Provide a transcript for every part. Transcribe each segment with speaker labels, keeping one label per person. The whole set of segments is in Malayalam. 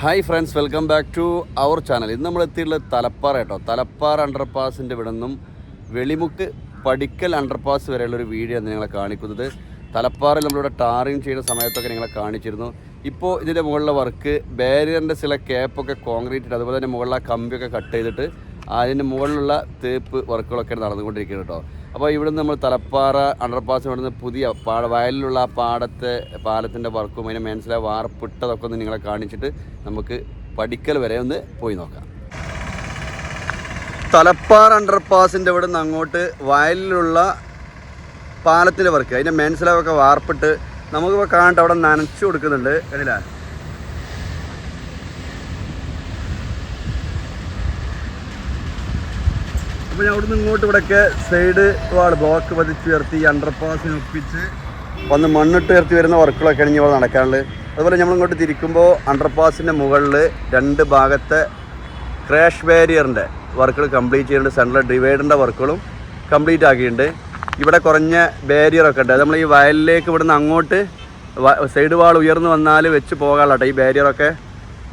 Speaker 1: Hi friends welcome back to our channel ഇന്ന് നമ്മൾ എത്തിയിട്ടുള്ളത് തലപ്പാറ കേട്ടോ. തലപ്പാറ അണ്ടർപാസിന്റെ ഇവിടെ നിന്നും വെളിമുക്ക് പടിക്കൽ അണ്ടർപാസ് വരെയുള്ള ഒരു വീഡിയോ ആണ് നിങ്ങളെ കാണിക്കുന്നത്. തലപ്പാറയിൽ നമ്മളിവിടെ ടാറിങ് ചെയ്യുന്ന സമയത്തൊക്കെ നിങ്ങളെ കാണിച്ചിരുന്നു. ഇപ്പോൾ ഇതിന്റെ മുകളിലെ വർക്ക് ബാരിയറിന്റെ ചില ക്യാപ്പൊക്കെ കോൺക്രീറ്റ് അതുപോലെ തന്നെ മുകളിലെ കമ്പിയൊക്കെ കട്ട് ചെയ്തിട്ട് അതിന്റെ മുകളിലുള്ള തേപ്പ് വർക്കുകളൊക്കെ നടന്നുകൊണ്ടിരിക്കുന്നത് കേട്ടോ. അപ്പോൾ ഇവിടുന്ന് നമ്മൾ തലപ്പാറ അണ്ടർപാസ് ഇവിടുന്ന് പുതിയ പാട വയലിലുള്ള ആ പാടത്തെ പാലത്തിന്റെ വർക്കും അതിന് മനസ്സിലായ വാർപ്പിട്ടതൊക്കെ ഒന്ന് നിങ്ങളെ കാണിച്ചിട്ട് നമുക്ക് പഠിക്കൽ വരെ ഒന്ന് പോയി നോക്കാം. തലപ്പാറ അണ്ടർപാസിന്റെ ഇവിടെ നിന്ന് അങ്ങോട്ട് വയലിലുള്ള പാലത്തിന്റെ വർക്ക് അതിന്റെ മനസ്സിലാവൊക്കെ വാർപ്പിട്ട് നമുക്കിപ്പോൾ കാണട്ടെ അവിടെ നനച്ചു കൊടുക്കുന്നുണ്ട് കണ്ടില്ല? അപ്പോൾ ഞാൻ അവിടുന്ന് ഇങ്ങോട്ട് ഇവിടെയൊക്കെ സൈഡ് വാൾ ബ്ലോക്ക് പതിച്ചുയർത്തി അണ്ടർപാസിന് ഒപ്പിച്ച് വന്ന് മണ്ണിട്ട് ഉയർത്തി വരുന്ന വർക്കുകളൊക്കെയാണ് ഇനി ഇവിടെ നടക്കാനുള്ളത്. അതുപോലെ നമ്മൾ ഇങ്ങോട്ട് തിരിക്കുമ്പോൾ അണ്ടർപാസിന്റെ മുകളിൽ രണ്ട് ഭാഗത്തെ ക്രാഷ് ബാരിയറിന്റെ വർക്കുകൾ കംപ്ലീറ്റ് ചെയ്യുന്നുണ്ട്. സെൻട്രൽ ഡിവൈഡറിന്റെ വർക്കുകളും കംപ്ലീറ്റ് ആക്കിയിട്ടുണ്ട്. ഇവിടെ കുറഞ്ഞ ബാരിയറൊക്കെ ഉണ്ട്. നമ്മൾ ഈ വയലിലേക്ക് ഇവിടുന്ന് അങ്ങോട്ട് സൈഡ് വാൾ ഉയർന്നു വന്നാൽ വെച്ച് പോകാനുള്ള ഈ ബാരിയറൊക്കെ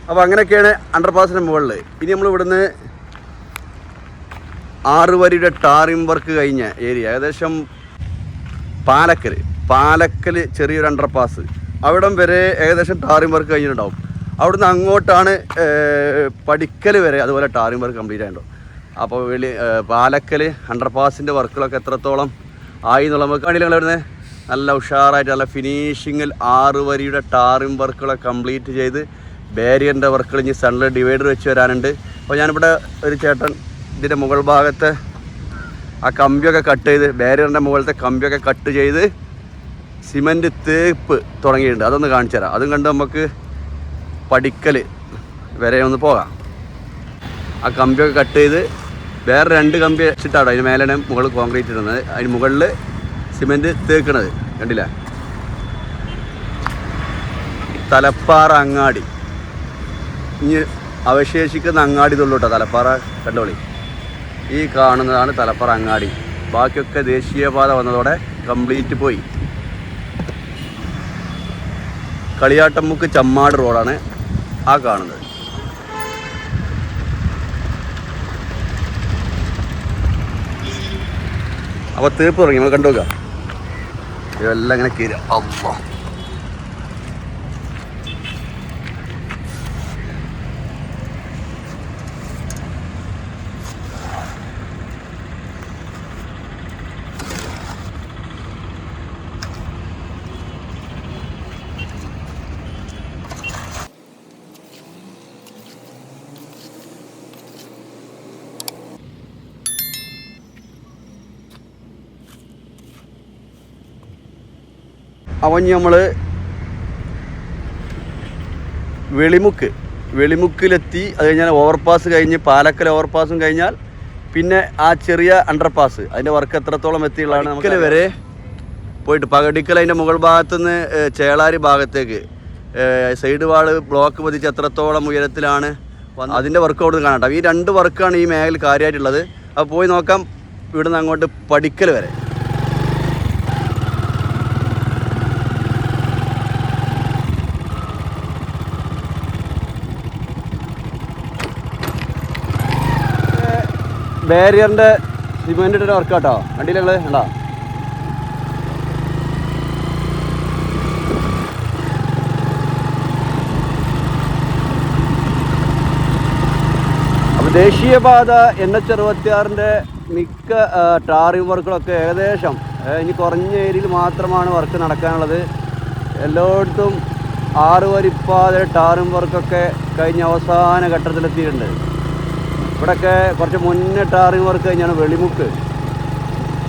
Speaker 1: അപ്പോൾ അങ്ങനെയൊക്കെയാണ് അണ്ടർപാസിന്റെ മുകളിൽ ഇനി നമ്മൾ ഇവിടുന്ന് ആറ് വരിയുടെ ടാറിംഗ് വർക്ക് കഴിഞ്ഞ ഏരിയ ഏകദേശം പാലക്കൽ പാലക്കൽ ചെറിയൊരു അണ്ടർപാസ് അവിടം വരെ ഏകദേശം ടാറിംഗ് വർക്ക് കഴിഞ്ഞിട്ടുണ്ടാവും. അവിടുന്ന് അങ്ങോട്ടാണ് പഠിക്കൽ വരെ അതുപോലെ ടാറിംഗ് വർക്ക് കംപ്ലീറ്റ് ആയിട്ടുണ്ടാവും അപ്പോൾ വെളി പാലക്കൽ അണ്ടർപാസിന്റെ വർക്കുകളൊക്കെ എത്രത്തോളം ആയി എന്നുള്ള നമുക്ക് കണ്ടില്ല വരുന്നത് നല്ല ഉഷാറായിട്ട് നല്ല ഫിനിഷിങ്ങിൽ ആറ് വരിയുടെ ടാറിംഗ് വർക്കുകളൊക്കെ കംപ്ലീറ്റ് ചെയ്ത് ബാരിയറിന്റെ വർക്കുകൾ ഇനി സൺലൈറ്റ് ഡിവൈഡർ വെച്ച് വരാനുണ്ട്. അപ്പോൾ ഞാനിവിടെ ഒരു ചേട്ടൻ ഇതിന്റെ മുകൾ ഭാഗത്ത് ആ കമ്പിയൊക്കെ കട്ട് ചെയ്ത് ബാരിയറിന്റെ മുകളിലത്തെ കമ്പിയൊക്കെ കട്ട് ചെയ്ത് സിമന്റ് തേപ്പ് തുടങ്ങിയിട്ടുണ്ട്. അതൊന്ന് കാണിച്ചു തരാം. അതും കണ്ട് നമുക്ക് പഠിക്കൽ വരെ ഒന്ന് പോകാം. ആ കമ്പിയൊക്കെ കട്ട് ചെയ്ത് വേറെ രണ്ട് കമ്പി വെച്ചിട്ടാണ് അതിന് മേലാണ് മുകളിൽ കോൺക്രീറ്റ് ഇടുന്നത്. അതിന് മുകളിൽ സിമന്റ് തേക്കണത്. കണ്ടില്ല? തലപ്പാറ അങ്ങാടി. ഇനി അവശേഷിക്കുന്ന അങ്ങാടി തുള്ളൂട്ടോ തലപ്പാറ കണ്ടോളി. ഈ കാണുന്നതാണ് തലപ്പറ അങ്ങാടി. ബാക്കിയൊക്കെ ദേശീയപാത വന്നതോടെ കംപ്ലീറ്റ് പോയി. കളിയാട്ടമുക്ക് ചമ്മാട് റോഡാണ് ആ കാണുന്നത്. അപ്പോൾ തീർപ്പ് തുടങ്ങി. നമ്മൾ കണ്ടുനോക്കാം ഇതെല്ലാം ഇങ്ങനെ കീര അമ്മ അവൻ നമ്മൾ വെളിമുക്ക് വെളിമുക്കിലെത്തി അത് കഴിഞ്ഞാൽ ഓവർപാസ് കഴിഞ്ഞ് പാലക്കൽ ഓവർപാസും കഴിഞ്ഞാൽ പിന്നെ ആ ചെറിയ അണ്ടർപാസ് അതിന്റെ വർക്ക് എത്രത്തോളം എത്തിയുള്ളതാണ് നമുക്ക് വരെ പോയിട്ട് പകടിക്കൽ അതിന്റെ മുകൾ ഭാഗത്തുനിന്ന് ചേളാരി ഭാഗത്തേക്ക് സൈഡ് വാൾ ബ്ലോക്ക് പതിച്ച് എത്രത്തോളം ഉയരത്തിലാണ് വന്ന് അതിന്റെ വർക്ക് അവിടെ കാണാം ഈ രണ്ട് വർക്കാണ് ഈ മേഖല കാര്യമായിട്ടുള്ളത്. അപ്പോൾ പോയി നോക്കാം ഇവിടുന്ന് അങ്ങോട്ട് പഠിക്കൽ വരെ. ബാരിയറിന്റെ ഇട്ടൊരു വർക്ക് കേട്ടോ വണ്ടിയിൽ ഞങ്ങൾ കണ്ടോ? അപ്പോൾ ദേശീയപാത എൻ എച്ച് അറുപത്തിയാറിന്റെ മിക്ക ടാറി ടാറിംഗ് വർക്കുകളൊക്കെ ഏകദേശം ഇനി കുറഞ്ഞ ഏരിയയിൽ മാത്രമാണ് വർക്ക് നടക്കാനുള്ളത്. എല്ലായിടത്തും ആറ് വരിപ്പാതെ ടാറിംഗ് വർക്കൊക്കെ കഴിഞ്ഞ അവസാന ഘട്ടത്തിലെത്തിയിട്ടുണ്ട്. ഇവിടെയൊക്കെ കുറച്ച് മുന്നേ ടാറിങ് വർക്ക് കഴിഞ്ഞാണ് വെളിമുക്ക്.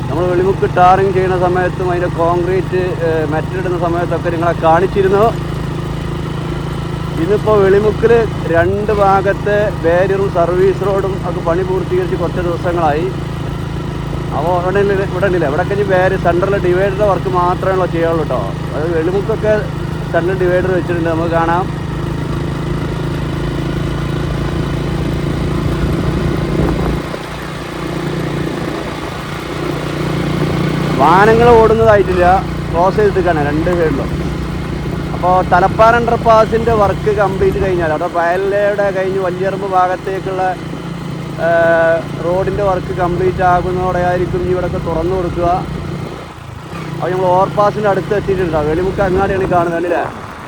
Speaker 1: നമ്മൾ വെളിമുക്ക് ടാറിങ് ചെയ്യുന്ന സമയത്തും അതിന്റെ കോൺക്രീറ്റ് മെറ്റലിടുന്ന സമയത്തൊക്കെ നിങ്ങളെ കാണിച്ചിരുന്നു. ഇന്നിപ്പോൾ വെളിമുക്കിൽ രണ്ട് ഭാഗത്തെ ബാരിയറും സർവീസ് റോഡും ഒക്കെ പണി പൂർത്തീകരിച്ച് കുറച്ച് ദിവസങ്ങളായി. അപ്പോൾ ഇവിടെ ഇവിടെ ഇല്ല. ഇവിടെ കഴിഞ്ഞ് ബാരി സെന്ററിൽ ഡിവൈഡറിന്റെ വർക്ക് മാത്രമേ ഉള്ളൂ ചെയ്യുള്ളൂ കേട്ടോ. അത് വെളിമുക്കൊക്കെ സെൻട്രൽ ഡിവൈഡർ വെച്ചിട്ടുണ്ട്. നമുക്ക് കാണാം. വാഹനങ്ങൾ ഓടുന്നതായിട്ടില്ല. ക്രോസ് ചെയ്തിട്ടാണ് രണ്ട് സൈഡിലും അപ്പോൾ തലപ്പാറ അണ്ടർപാസിന്റെ വർക്ക് കംപ്ലീറ്റ് കഴിഞ്ഞാൽ അവിടെ വയലയുടെ കഴിഞ്ഞ് വലിയറമ്പ് ഭാഗത്തേക്കുള്ള റോഡിന്റെ വർക്ക് കംപ്ലീറ്റ് ആകുന്നതോടെ ആയിരിക്കും ഇനി ഇവിടെയൊക്കെ തുറന്നു കൊടുക്കുക. അപ്പോൾ നമ്മൾ ഓവർപാസിന്റെ അടുത്ത് എത്തിയിട്ടുണ്ടാവും വെളിമുക്ക് അങ്ങാടിയാണ് ഈ കാണുന്നത് അല്ലേ?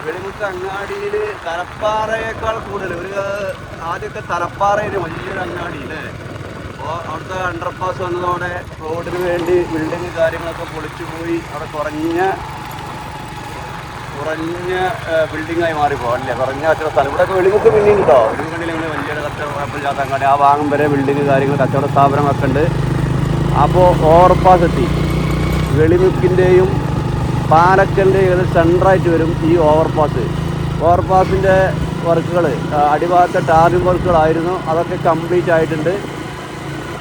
Speaker 1: വെളിമുക്ക് അങ്ങാടിയിൽ തലപ്പാറയേക്കാൾ കൂടുതൽ ഒരു ആദ്യമൊക്കെ തലപ്പാറയിൽ വലിയൊരു അങ്ങാടി അല്ലേ? അപ്പോൾ അവിടുത്തെ അണ്ടർപാസ് വന്നതോടെ റോഡിന് വേണ്ടി ബിൽഡിങ് കാര്യങ്ങളൊക്കെ പൊളിച്ചു പോയി. അവിടെ കുറഞ്ഞ കുറഞ്ഞ ബിൽഡിംഗ് ആയി മാറിപ്പോ അല്ലേ? കുറഞ്ഞ കച്ചവട സ്ഥലം ഇവിടെ വെളിമുക്ക് ബിൽഡിംഗ് കിട്ടോ വെളിമുക്കണ്ടിൽ ഇങ്ങനെ വലിയൊരു കച്ചവടമില്ലാത്ത അങ്ങാടി ആ വാങ്ങും വരെ ബിൽഡിങ് കാര്യങ്ങൾ കച്ചവട സ്ഥാപനങ്ങളൊക്കെ ഉണ്ട്. അപ്പോൾ ഓവർപാസ് എത്തി. വെളിമുക്കിന്റെയും പാലക്കലിന്റെ ഏകദേശം സെന്ററായിട്ട് വരും ഈ ഓവർപാസ് ഓവർപാസിന്റെ വർക്കുകൾ അടിഭാഗത്തെ ടാറിംഗ് വർക്കുകളായിരുന്നു അതൊക്കെ കംപ്ലീറ്റ് ആയിട്ടുണ്ട്.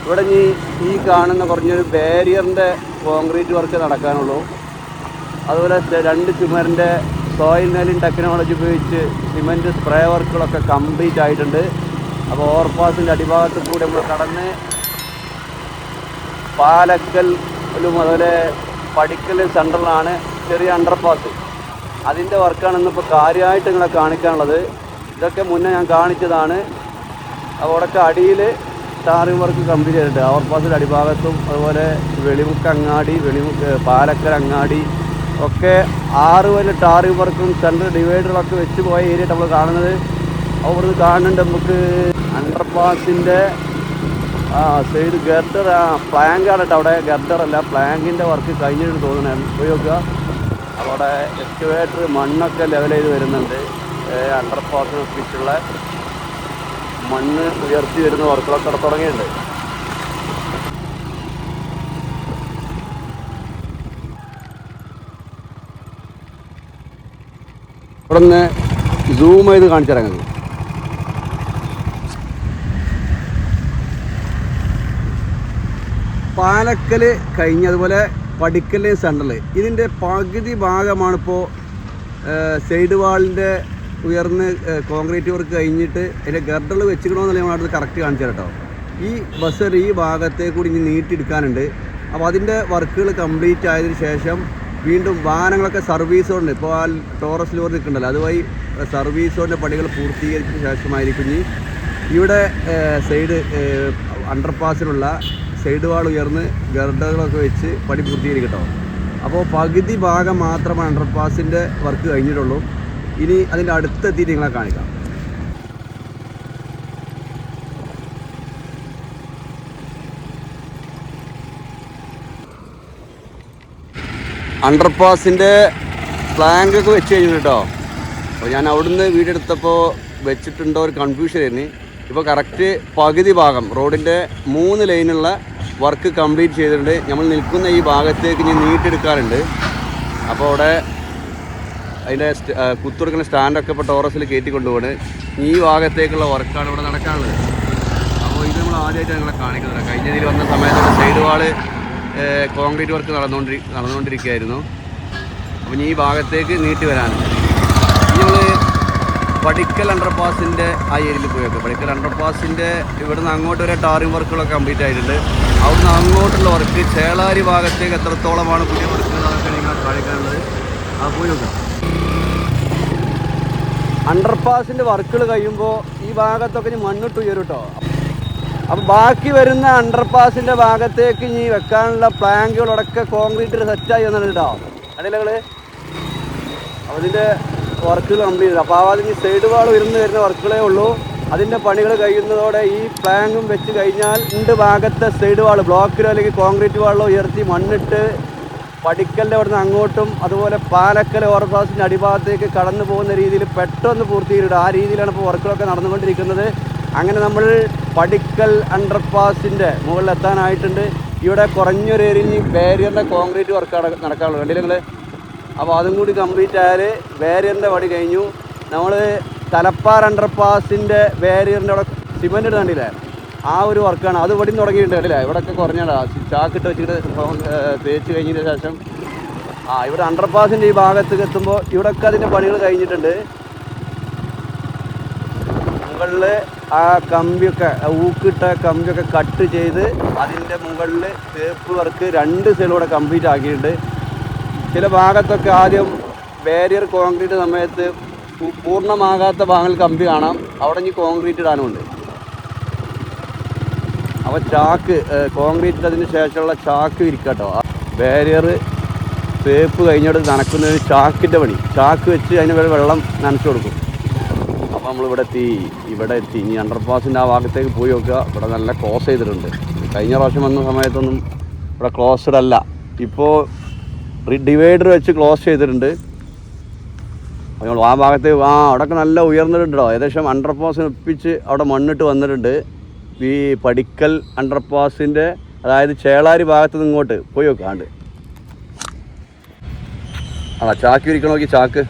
Speaker 1: ഇവിടെ ഇനി ഈ കാണുന്ന കുറഞ്ഞൊരു ബാരിയറിന്റെ കോൺക്രീറ്റ് വർക്ക് നടക്കാനുള്ളൂ. അതുപോലെ രണ്ട് ചുമരിന്റെ സോയിൽ നെയിലിംഗ് ടെക്നോളജി ഉപയോഗിച്ച് സിമെന്റ് സ്പ്രേ വർക്കുകളൊക്കെ കംപ്ലീറ്റ് ആയിട്ടുണ്ട്. അപ്പോൾ ഓവർപാസിന്റെ അടിഭാഗത്ത് കൂടി നമ്മൾ കടന്ന് പാലക്കലും അതുപോലെ പടിക്കൽ സെന്ററിലാണ് ചെറിയ അണ്ടർപാസ് അതിന്റെ വർക്കാണ് ഇന്നിപ്പോൾ കാര്യമായിട്ട് നിങ്ങളെ കാണിക്കാനുള്ളത്. ഇതൊക്കെ മുന്നേ ഞാൻ കാണിച്ചതാണ്. അപ്പോൾ അവിടെയൊക്കെ അടിയിൽ ടാറിംഗ് വർക്ക് കംപ്ലീറ്റ് ചെയ്തിട്ടുണ്ട് ഓവർപാസിന്റെ അടിഭാഗത്തും അതുപോലെ വെളിമുക്ക് അങ്ങാടി വെളിമുക്ക് പാലക്കൽ അങ്ങാടി ഒക്കെ ആറ് വരെ ടാറിംഗ് വർക്കും സെൻട്രൽ ഡിവൈഡറൊക്കെ വെച്ച് പോയ ഏരിയ നമ്മൾ കാണുന്നത്. അവിടുന്ന് കാണുന്നുണ്ട് നമുക്ക് അണ്ടർപാസിന്റെ ആ സൈഡ് ഗർഡർ ആ പ്ലാങ്ക് ആണ് കേട്ടോ അവിടെ. ഗർഡറല്ല പ്ലാങ്കിന്റെ വർക്ക് കഴിഞ്ഞിട്ട് തോന്നുന്നത് ഉപയോഗിക്കുക അവിടെ എക്സ്കവേറ്റർ മണ്ണൊക്കെ ലെവൽ ചെയ്ത് വരുന്നുണ്ട്. അണ്ടർ പാസിന് ഒപ്പിച്ചുള്ള മണ്ണ് ഉയർത്തി വരുന്ന വർക്കുകളൊക്കെ തുടങ്ങിയിട്ടുണ്ട്. ഇവിടെ നിന്ന് സൂം ചെയ്ത് കാണിച്ചു നിങ്ങൾക്ക്. പാലക്കൽ കഴിഞ്ഞ് അതുപോലെ പടിക്കൽ സെൻട്രൽ ഇതിന്റെ പകുതി ഭാഗമാണിപ്പോൾ സൈഡ് വാളിന്റെ ഉയർന്ന് കോൺക്രീറ്റ് വർക്ക് കഴിഞ്ഞിട്ട് അതിന്റെ ഗർഡൽ വെച്ചിക്കണമെന്നുള്ള നമ്മൾ അടുത്ത് കറക്റ്റ് കാണിച്ചു കേട്ടോ ഈ ബസ് ഈ ഭാഗത്തെ കൂടി ഇനി നീട്ടിയെടുക്കാനുണ്ട്. അപ്പോൾ അതിന്റെ വർക്കുകൾ കംപ്ലീറ്റ് ആയതിനു ശേഷം വീണ്ടും വാഹനങ്ങളൊക്കെ സർവീസ് കൊണ്ട് ഇപ്പോൾ ആ ടോറസ് ലോറി നിൽക്കുന്നുണ്ടല്ലോ അതുവഴി സർവീസ് പണികൾ പൂർത്തീകരിച്ച ശേഷമായിരിക്കും ഇനി ഇവിടെ സൈഡ് അണ്ടർപാസിലുള്ള സൈഡ് വാൾ ഉയർന്ന് ഗർഡറുകളൊക്കെ വെച്ച് പണി പൂർത്തീകരിക്കട്ടോ. അപ്പോൾ പകുതി ഭാഗം മാത്രമാണ് അണ്ടർപാസിന്റെ വർക്ക് കഴിഞ്ഞിട്ടുള്ളൂ. ഇനി അതിന്റെ അടുത്തെത്തിയിട്ട് നിങ്ങളെ കാണിക്കാം. അണ്ടർപാസിന്റെ പ്ലാങ്കൊക്കെ വെച്ച് കഴിഞ്ഞു കേട്ടോ അപ്പോൾ ഞാൻ അവിടുന്ന് വീടെടുത്തപ്പോൾ വെച്ചിട്ടുണ്ടോ ഒരു കൺഫ്യൂഷൻ ആയിരുന്നു. ഇപ്പോൾ കറക്റ്റ് പകുതി ഭാഗം റോഡിന്റെ മൂന്ന് ലൈനുള്ള വർക്ക് കംപ്ലീറ്റ് ചെയ്തിട്ടുണ്ട്. നമ്മൾ നിൽക്കുന്ന ഈ ഭാഗത്തേക്ക് ഇനി നീട്ടെടുക്കാറുണ്ട് അപ്പോൾ അവിടെ അതിന്റെ കുത്തുറക്കുന്ന സ്റ്റാൻഡൊക്കെ ഇപ്പോൾ ടോറസിൽ കയറ്റി കൊണ്ടുപോണ്. ഈ ഭാഗത്തേക്കുള്ള വർക്കാണ് ഇവിടെ നടക്കാനുള്ളത്. അപ്പോൾ ഇത് നമ്മൾ ആദ്യമായിട്ട് നിങ്ങളെ കാണിക്കുന്നത്. കഴിഞ്ഞ ഇതിൽ വന്ന സമയത്ത് സൈഡ് വാൾ കോൺക്രീറ്റ് വർക്ക് നടന്നുകൊണ്ടിരി നടന്നുകൊണ്ടിരിക്കുകയായിരുന്നു അപ്പം ഈ ഭാഗത്തേക്ക് നീട്ടി വരാനുണ്ട് നമ്മൾ പടിക്കൽ അണ്ടർപാസിന്റെ ആ ഏരിയയിൽ പോയി നോക്കാം. പടിക്കൽ അണ്ടർപാസിന്റെ ഇവിടുന്ന് അങ്ങോട്ട് വരെ ടാറിംഗ് വർക്കുകളൊക്കെ കംപ്ലീറ്റ് ആയിട്ടുണ്ട്. അവിടുന്ന് അങ്ങോട്ടുള്ള വർക്ക് ചേളാരി ഭാഗത്തേക്ക് എത്രത്തോളമാണ് പുതിയ വർക്കുകൾ അതൊക്കെ നിങ്ങൾ കാണിക്കാനുള്ളത്. അണ്ടർപാസിന്റെ വർക്കുകൾ കഴിയുമ്പോൾ ഈ ഭാഗത്തൊക്കെ ഇനി മണ്ണിട്ട് ഉയരും കേട്ടോ അപ്പോൾ ബാക്കി വരുന്ന അണ്ടർപാസിന്റെ ഭാഗത്തേക്ക് ഇനി വെക്കാനുള്ള പ്ലാങ്കുകളൊക്കെ കോൺക്രീറ്റ് സെറ്റായി വന്നിട്ടുണ്ട് കേട്ടോ അതിന്റെ വർക്കുകൾ കംപ്ലീറ്റ് ചെയ്തു. അപ്പോൾ അതിന് സൈഡ് വാൾ ഉയർന്നു വരുന്ന വർക്കുകളേ ഉള്ളൂ. അതിന്റെ പണികൾ കഴിയുന്നതോടെ ഈ പ്ലാങ്കും വെച്ച് കഴിഞ്ഞാൽ രണ്ട് ഭാഗത്തെ സൈഡ് വാൾ ബ്ലോക്കിലോ അല്ലെങ്കിൽ കോൺക്രീറ്റ് വാളിലോ ഉയർത്തി മണ്ണിട്ട് പടിക്കലിന്റെ അവിടുന്ന് അങ്ങോട്ടും അതുപോലെ പാലക്കൽ ഓവർപാസിന്റെ അടിഭാഗത്തേക്ക് കടന്നു പോകുന്ന രീതിയിൽ പെട്ടെന്ന് പൂർത്തീകരിക്കുക ആ രീതിയിലാണ് ഇപ്പോൾ വർക്കുകളൊക്കെ നടന്നുകൊണ്ടിരിക്കുന്നത്. അങ്ങനെ നമ്മൾ പടിക്കൽ അണ്ടർപാസിന്റെ മുകളിൽ എത്താനായിട്ടുണ്ട്. ഇവിടെ കുറഞ്ഞൊരു ഏരിയ ബാരിയറിന്റെ കോൺക്രീറ്റ് വർക്ക് നടക്കാനുള്ളൂ. കണ്ടില്ല നിങ്ങൾ അപ്പോൾ അതും കൂടി കംപ്ലീറ്റ് ആയാൽ ബാരിയറിന്റെ പണി കഴിഞ്ഞു. നമ്മൾ തലപ്പാർ അണ്ടർപാസിന്റെ ബാരിയറിന്റെ അവിടെ സിമെന്റ് കണ്ടില്ലേ? ആ ഒരു വർക്കാണ്. അത് ഇവിടെ നിന്ന് തുടങ്ങിയിട്ടുണ്ട് കണ്ടില്ലേ ഇവിടെയൊക്കെ കുറഞ്ഞാടാ ചാക്കിട്ട് വെച്ചിട്ട് തേച്ച് കഴിഞ്ഞതിന് ശേഷം. ആ ഇവിടെ അണ്ടർപാസിന്റെ ഈ ഭാഗത്ത് എത്തുമ്പോൾ ഇവിടെയൊക്കെ അതിന്റെ പണികൾ കഴിഞ്ഞിട്ടുണ്ട്. മുകളിൽ ആ കമ്പിയൊക്കെ ഊക്കിട്ട കമ്പിയൊക്കെ കട്ട് ചെയ്ത് അതിന്റെ മുകളിൽ തേപ്പ് വർക്ക് രണ്ട് സൈഡിലൂടെ കംപ്ലീറ്റ് ആക്കിയിട്ടുണ്ട്. ചില ഭാഗത്തൊക്കെ ആദ്യം ബാരിയർ കോൺക്രീറ്റ് സമയത്ത് പൂർണമാകാത്ത ഭാഗങ്ങൾ കമ്പി കാണാം. അവിടെ ഇനി കോൺക്രീറ്റ് ഇടാനുമുണ്ട്. അപ്പോൾ ചാക്ക് കോൺക്രീറ്റ് അതിന് ശേഷമുള്ള ചാക്ക് വിരിക്കട്ടോ ബാരിയർ തേപ്പ് കഴിഞ്ഞോട് നനക്കുന്നതിന് ചാക്കിന്റെ പണി. ചാക്ക് വെച്ച് അതിന് വരെ വെള്ളം നനച്ചു കൊടുക്കും. അപ്പോൾ നമ്മളിവിടെ എത്തി. ഇവിടെ എത്തി. ഇനി അണ്ടർപാസിന്റെ ആ ഭാഗത്തേക്ക് പോയി നോക്കുക. ഇവിടെ നല്ല ക്ലോസ് ചെയ്തിട്ടുണ്ട്. കഴിഞ്ഞ പ്രാവശ്യം വന്ന സമയത്തൊന്നും ഇവിടെ ക്ലോസ്ഡ് അല്ല. ഇപ്പോൾ ഡിവൈഡർ വെച്ച് ക്ലോസ് ചെയ്തിട്ടുണ്ട്. അപ്പോൾ ആ ഭാഗത്തേക്ക് ആ അവിടെയൊക്കെ നല്ല ഉയർന്നിട്ടുണ്ടോ? ഏകദേശം അണ്ടർപാസിന് ഒപ്പിച്ച് അവിടെ മണ്ണിട്ട് വന്നിട്ടുണ്ട്. ഈ പടിക്കൽ അണ്ടർപാസിന്റെ അതായത് ചേളാരി ഭാഗത്ത് നിന്ന് ഇങ്ങോട്ട് പോയി നോക്കാണ്ട് ആ ചാക്ക് ഇരിക്കണ നോക്കി ചാക്ക്.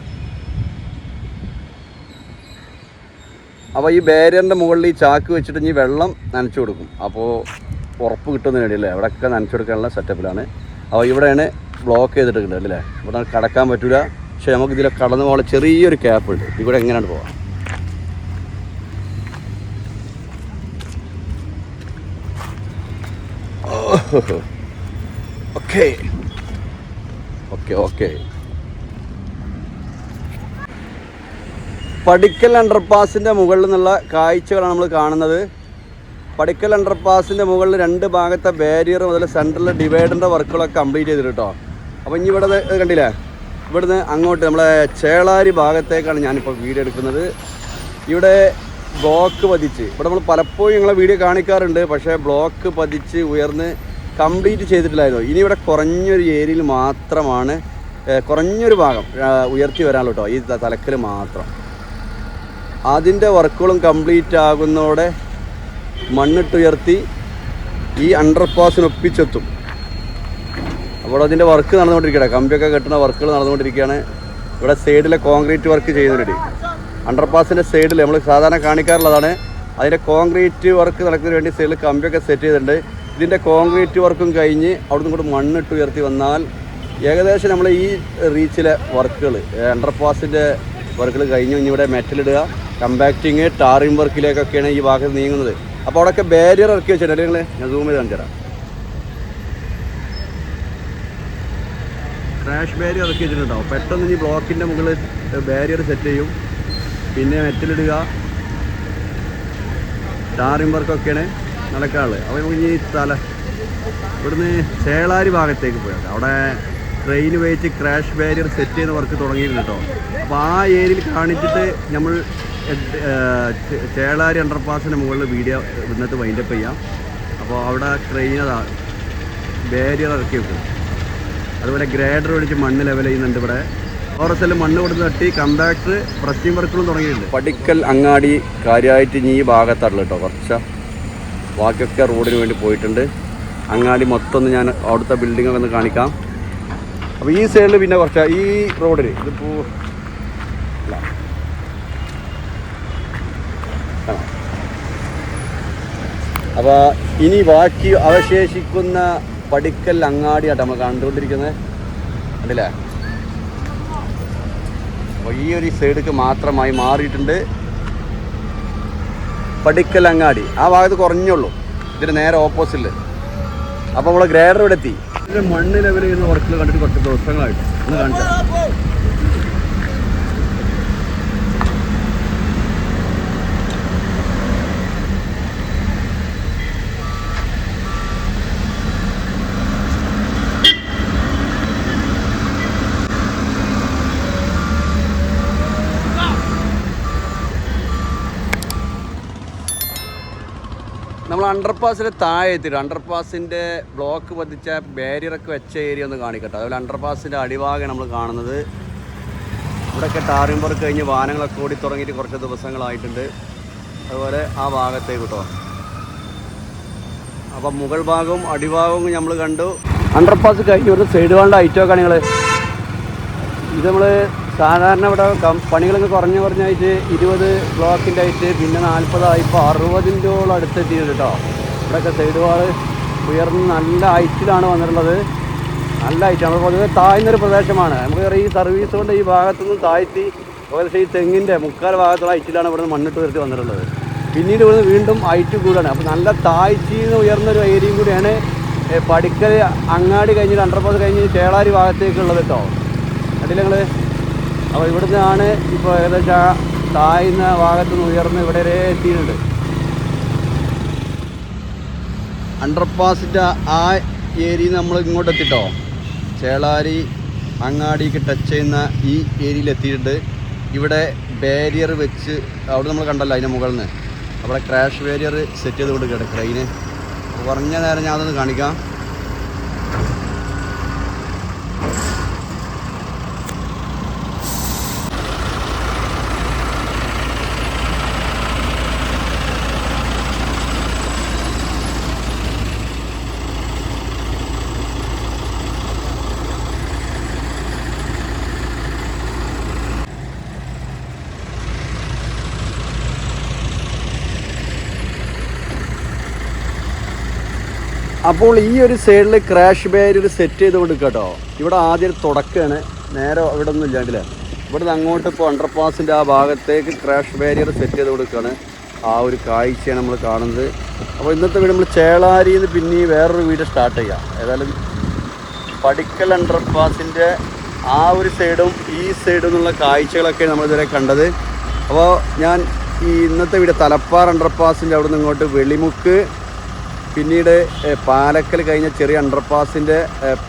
Speaker 1: അപ്പോൾ ഈ ബാരിയറിന്റെ മുകളിൽ ഈ ചാക്ക് വെച്ചിട്ട് ഇനി വെള്ളം നനച്ചു കൊടുക്കും. അപ്പോൾ ഉറപ്പ് കിട്ടുന്നതിന് വേണ്ടിയല്ലേ അവിടെയൊക്കെ നനച്ചു കൊടുക്കാനുള്ള സെറ്റപ്പിലാണ് അപ്പോൾ ഇവിടെയാണ് ബ്ലോക്ക് ചെയ്തിട്ടുണ്ട് അല്ലേ? ഇവിടെ കടക്കാൻ പറ്റില്ല പക്ഷേ നമുക്ക് ഇതിലെ കടന്നു പോകാൻ ചെറിയൊരു ക്യാപ്പ് ഉണ്ട്. ഇവിടെ എങ്ങനെയാണ് പോവാം? ഓക്കെ ഓക്കെ ഓക്കെ പടിക്കൽ അണ്ടർപാസിന്റെ മുകളിൽ നിന്നുള്ള കാഴ്ചകളാണ് നമ്മൾ കാണുന്നത്. പടിക്കൽ അണ്ടർപാസിന്റെ മുകളിൽ രണ്ട് ഭാഗത്തെ ബാരിയർ മുതൽ സെൻട്രൽ ഡിവൈഡറിന്റെ വർക്കുകളൊക്കെ കംപ്ലീറ്റ് ചെയ്തിട്ട് കേട്ടോ അപ്പോൾ ഇനി ഇവിടെ കണ്ടില്ലേ? ഇവിടുന്ന് അങ്ങോട്ട് നമ്മളെ ചേളാരി ഭാഗത്തേക്കാണ് ഞാനിപ്പോൾ വീഡിയോ എടുക്കുന്നത്. ഇവിടെ ബ്ലോക്ക് പതിച്ച്. ഇവിടെ നമ്മൾ പലപ്പോഴും ഞങ്ങളെ വീഡിയോ കാണിക്കാറുണ്ട്. പക്ഷേ ബ്ലോക്ക് പതിച്ച് ഉയർന്ന് കംപ്ലീറ്റ് ചെയ്തിട്ടില്ലായിരുന്നു. ഇനി ഇവിടെ കുറഞ്ഞൊരു ഏരിയയിൽ മാത്രമാണ് കുറഞ്ഞൊരു ഭാഗം ഉയർത്തി വരാനുള്ളൂ കേട്ടോ ഈ തലക്കൽ മാത്രം. അതിന്റെ വർക്കുകളും കംപ്ലീറ്റ് ആകുന്നതോടെ മണ്ണിട്ടുയർത്തി ഈ അണ്ടർ പാസിനൊപ്പിച്ചെത്തും അപ്പോൾ അതിന്റെ വർക്ക് നടന്നുകൊണ്ടിരിക്കുകയാണ്. കമ്പിയൊക്കെ കെട്ടുന്ന വർക്കുകൾ നടന്നുകൊണ്ടിരിക്കുകയാണ്. ഇവിടെ സൈഡിലെ കോൺക്രീറ്റ് വർക്ക് ചെയ്യുന്നുണ്ട് അണ്ടർപാസിന്റെ സൈഡിൽ നമ്മൾ സാധാരണ കാണിക്കാറുള്ളതാണ്. അതിന്റെ കോൺക്രീറ്റ് വർക്ക് നടക്കുന്നതിന് വേണ്ടി സൈഡിൽ കമ്പിയൊക്കെ സെറ്റ് ചെയ്തിട്ടുണ്ട്. ഇതിന്റെ കോൺക്രീറ്റ് വർക്കും കഴിഞ്ഞ് അവിടുന്ന് ഇങ്ങോട്ട് മണ്ണിട്ട് ഉയർത്തി വന്നാൽ ഏകദേശം നമ്മൾ ഈ റീച്ചിലെ വർക്കുകൾ അണ്ടർപാസിന്റെ വർക്കുകൾ കഴിഞ്ഞു. ഇനി ഇവിടെ മെറ്റലിടുക കമ്പാക്റ്റിങ് ടാറിംഗ് വർക്കിലേക്കൊക്കെയാണ് ഈ ഭാഗത്ത് നീങ്ങുന്നത്. അപ്പോൾ അവിടെയൊക്കെ ബാരിയർ ഇറക്കി വെച്ചിട്ടുണ്ട്. നിങ്ങൾ ഞാൻ സൂം ചെയ്ത് കാണിച്ചു തരാം ക്രാഷ് ബാരിയർ ഇറക്കി വെച്ചിട്ടുണ്ടാവും. പെട്ടെന്ന് ഇനി ബ്ലോക്കിന്റെ മുകളിൽ ബാരിയർ സെറ്റ് ചെയ്യും. പിന്നെ മെറ്റലിടുക ടാറിംഗ് വർക്കൊക്കെയാണ് നടക്കാറുള്ളത് അവൻ നമുക്ക് ഇനി തല ഇവിടുന്ന് ചേളാരി ഭാഗത്തേക്ക് പോയത് അവിടെ ട്രെയിൻ വെച്ച് ക്രാഷ് ബാരിയർ സെറ്റ് ചെയ്യുന്ന വർക്ക് തുടങ്ങിയിരുന്നു കേട്ടോ അപ്പോൾ ആ ഏരിയയിൽ കാണിച്ചിട്ട് നമ്മൾ ചേളാരി അണ്ടർപാസിന് മുകളിൽ വീഡിയോ ഇന്നത്തെ വൈൻഡപ്പ് ചെയ്യാം. അപ്പോൾ അവിടെ ട്രെയിൻ അതാ ബാരിയർ ഇറക്കി വെക്കും. അതുപോലെ ഗ്രേഡർ ഒഴിച്ച് മണ്ണ് ലെവൽ ചെയ്യുന്നുണ്ട് ഇവിടെ. ഓറസെല്ലാം മണ്ണ് കൊടുത്ത് തട്ടി കമ്പാക്ടർ പ്രസ്റ്റിംഗ് വർക്കുകളും തുടങ്ങിയിട്ടുണ്ട്. പടിക്കൽ അങ്ങാടി കാര്യമായിട്ട് ഇനി ഈ ഭാഗത്താണല്ലോ കേട്ടോ കുറച്ച് ബാക്കിയൊക്കെ റോഡിന് വേണ്ടി പോയിട്ടുണ്ട്. അങ്ങാടി മൊത്തം ഒന്ന് ഞാൻ അവിടുത്തെ ബിൽഡിങ്ങൊക്കെ കാണിക്കാം. അപ്പോൾ ഈ സൈഡിൽ പിന്നെ കുറച്ച് ഈ റോഡിൽ ഇതിപ്പോൾ അപ്പോൾ ഇനി ബാക്കി അവശേഷിക്കുന്ന പടിക്കൽ അങ്ങാടിയാട്ടോ നമ്മൾ കണ്ടുകൊണ്ടിരിക്കുന്നത്. കണ്ടില്ലേ? അപ്പോൾ ഈ ഒരു സൈഡിക്ക് മാത്രമായി മാറിയിട്ടുണ്ട്. പടിക്കൽ അങ്ങാടി. ആ ഭാഗത്ത് കുറഞ്ഞുള്ളൂ. ഇതിന് നേരെ ഓപ്പോസിറ്റിൽ അപ്പോൾ നമ്മൾ ഗ്രേഡർ ഇവിടെ എത്തി. മണ്ണ് ലെവൽ ചെയ്യുന്ന വർക്കുകൾ കണ്ടിട്ട് കുറച്ച് ദിവസങ്ങളായിട്ട് ഒന്ന് കാണിച്ചാൽ നമ്മൾ അണ്ടർപാസിന്റെ താഴെ എത്തിയിട്ട് അണ്ടർപാസിന്റെ ബ്ലോക്ക് പതിച്ച ബാരിയറൊക്കെ വെച്ച ഏരിയ ഒന്ന് കാണിക്കട്ടെ. അതുപോലെ അണ്ടർപാസിന്റെ അടിഭാഗം നമ്മൾ കാണുന്നത്. ഇവിടെയൊക്കെ ടാറിംഗ് വർക്ക് കഴിഞ്ഞ് വാഹനങ്ങളൊക്കെ ഓടി തുടങ്ങിയിട്ട് കുറച്ച് ദിവസങ്ങളായിട്ടുണ്ട്. അതുപോലെ ആ ഭാഗത്തേക്ക് കേട്ടോ. അപ്പം മുകൾ ഭാഗവും അടിഭാഗവും നമ്മൾ കണ്ടു. അണ്ടർപാസ് കഴിഞ്ഞ് ഒരു സൈഡ് വേണ്ട ഐറ്റമൊക്കെ നിങ്ങൾ ഇത് നമ്മൾ സാധാരണ ഇവിടെ പണികളൊക്കെ കുറഞ്ഞ് കുറഞ്ഞായിട്ട് ഇരുപത് ബ്ലോക്കിന്റെ ആയിട്ട് പിന്നെ നാൽപ്പതായി ഇപ്പോൾ അറുപതിന്റെയോളം അടുത്തെത്തിയത് കേട്ടോ. ഇവിടെയൊക്കെ സൈഡ് വാൾ ഉയർന്ന് നല്ല ഹൈറ്റിലാണ് വന്നിട്ടുള്ളത്. നല്ല ഹൈറ്റാണ് പൊതുവെ താഴ്ന്നൊരു പ്രദേശമാണ്. നമുക്ക് ഈ സർവീസ് കൊണ്ട് ഈ ഭാഗത്തുനിന്ന് താഴ്ത്തി ഏകദേശം ഈ തെങ്ങിന്റെ മുക്കാൽ ഭാഗത്തുള്ള ഹൈറ്റിലാണ് ഇവിടുന്ന് മണ്ണിട്ട് ഉയർത്തി വന്നിട്ടുള്ളത്. പിന്നീട് ഇവിടുന്ന് വീണ്ടും ഹൈറ്റ് കൂടുകയാണ് അപ്പോൾ നല്ല താഴ്ചയിൽ നിന്ന് ഉയർന്നൊരു ഏരിയയും കൂടിയാണ് പടിക്കൽ അങ്ങാടി കഴിഞ്ഞിട്ട് അണ്ടർപാസ് കഴിഞ്ഞ് ചേളാരി ഭാഗത്തേക്കുള്ളത് കേട്ടോ. കണ്ടില്ല നിങ്ങൾ അപ്പോൾ ഇവിടുന്നാണ് ഇപ്പോൾ ഏകദേശം താഴ്ന്ന ഭാഗത്ത് നിന്ന് ഉയർന്ന് ഇവിടെ വരെ എത്തിയിട്ടുണ്ട്. അണ്ടർപാസിന്റെ ആ ഏരിയ നമ്മൾ ഇങ്ങോട്ട് എത്തിട്ടോ? ചേളാരി അങ്ങാടിക്ക് ടച്ച് ചെയ്യുന്ന ഈ ഏരിയയിൽ എത്തിയിട്ടുണ്ട്. ഇവിടെ ബാരിയർ വെച്ച് അവിടെ നമ്മൾ കണ്ടല്ലോ അതിന്റെ മുകളിൽ നിന്ന് അവിടെ ക്രാഷ് ബാരിയർ സെറ്റ് ചെയ്ത് കൊടുക്കുകയാണ് ക്രെയിന് കുറഞ്ഞ നേരം ഞാനതൊന്ന് കാണിക്കാം. അപ്പോൾ ഈ ഒരു സൈഡിൽ ക്രാഷ് ബാരിയർ സെറ്റ് ചെയ്ത് കൊടുക്കുക കേട്ടോ. ഇവിടെ ആദ്യം തുടക്കമാണ് നേരെ ഇവിടെ ഒന്നും ഇല്ലാണ്ടില്ല ഇവിടെ നിന്ന് അങ്ങോട്ട് ഇപ്പോൾ അണ്ടർപാസിന്റെ ആ ഭാഗത്തേക്ക് ക്രാഷ് ബാരിയർ സെറ്റ് ചെയ്ത് കൊടുക്കുകയാണ് ആ ഒരു കാഴ്ചയാണ് നമ്മൾ കാണുന്നത്. അപ്പോൾ ഇന്നത്തെ വീട് നമ്മൾ ചേളാരിയിൽ നിന്ന് പിന്നെ വേറൊരു വീട് സ്റ്റാർട്ട് ചെയ്യാം. ഏതായാലും പടിക്കൽ അണ്ടർപാസിന്റെ ആ ഒരു സൈഡും ഈ സൈഡും എന്നുള്ള കാഴ്ചകളൊക്കെ നമ്മൾ ഇതുവരെ കണ്ടത്. അപ്പോൾ ഞാൻ ഈ ഇന്നത്തെ വീട് തലപ്പാർ അണ്ടർപാസിന്റെ അവിടെ നിന്ന് ഇങ്ങോട്ട് വെളിമുക്ക് പിന്നീട് പാലക്കൽ കഴിഞ്ഞ ചെറിയ അണ്ടർപാസിന്റെ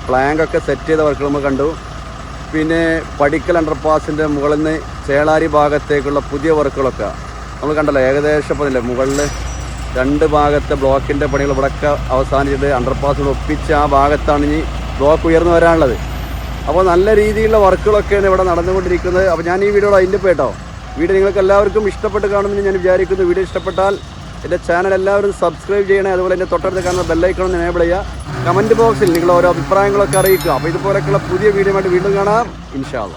Speaker 1: പ്ലാങ്കൊക്കെ സെറ്റ് ചെയ്ത വർക്കുകൾ നമ്മൾ കണ്ടു. പിന്നെ പടിക്കൽ അണ്ടർപാസിന്റെ മുകളിൽ നിന്ന് ചേളാരി ഭാഗത്തേക്കുള്ള പുതിയ വർക്കുകളൊക്കെ നമ്മൾ കണ്ടല്ലോ. ഏകദേശം പറഞ്ഞില്ലേ മുകളിൽ രണ്ട് ഭാഗത്തെ ബ്ലോക്കിന്റെ പണികൾ ഇവിടെയൊക്കെ അവസാനിച്ചിട്ട് അണ്ടർപാസിനോട് ഒപ്പിച്ച് ആ ഭാഗത്താണ് ഇനി ബ്ലോക്ക് ഉയർന്നു വരാനുള്ളത്. അപ്പോൾ നല്ല രീതിയിലുള്ള വർക്കുകളൊക്കെയാണ് ഇവിടെ നടന്നുകൊണ്ടിരിക്കുന്നത്. അപ്പോൾ ഞാൻ ഈ വീഡിയോ അതിന്റെ പോയിട്ടോ വീഡിയോ നിങ്ങൾക്ക് എല്ലാവർക്കും ഇഷ്ടപ്പെട്ട് കാണുമെന്ന് ഞാൻ വിചാരിക്കുന്നു. വീഡിയോ ഇഷ്ടപ്പെട്ടാൽ എന്റെ ചാനൽ എല്ലാവരും സബ്സ്ക്രൈബ് ചെയ്യണേ അതുപോലെ എന്റെ തൊട്ടടുത്ത് കാണുന്ന ബെല്ലൈക്കണം എനേബിൾ ചെയ്യുക. കമന്റ് ബോക്സിൽ നിങ്ങൾ ഓരോ അഭിപ്രായങ്ങളൊക്കെ അറിയിക്കുക. അപ്പോൾ ഇതുപോലെയൊക്കെയുള്ള പുതിയ വീഡിയോ ആയിട്ട് വീണ്ടും കാണാം. ഇൻഷാല്ല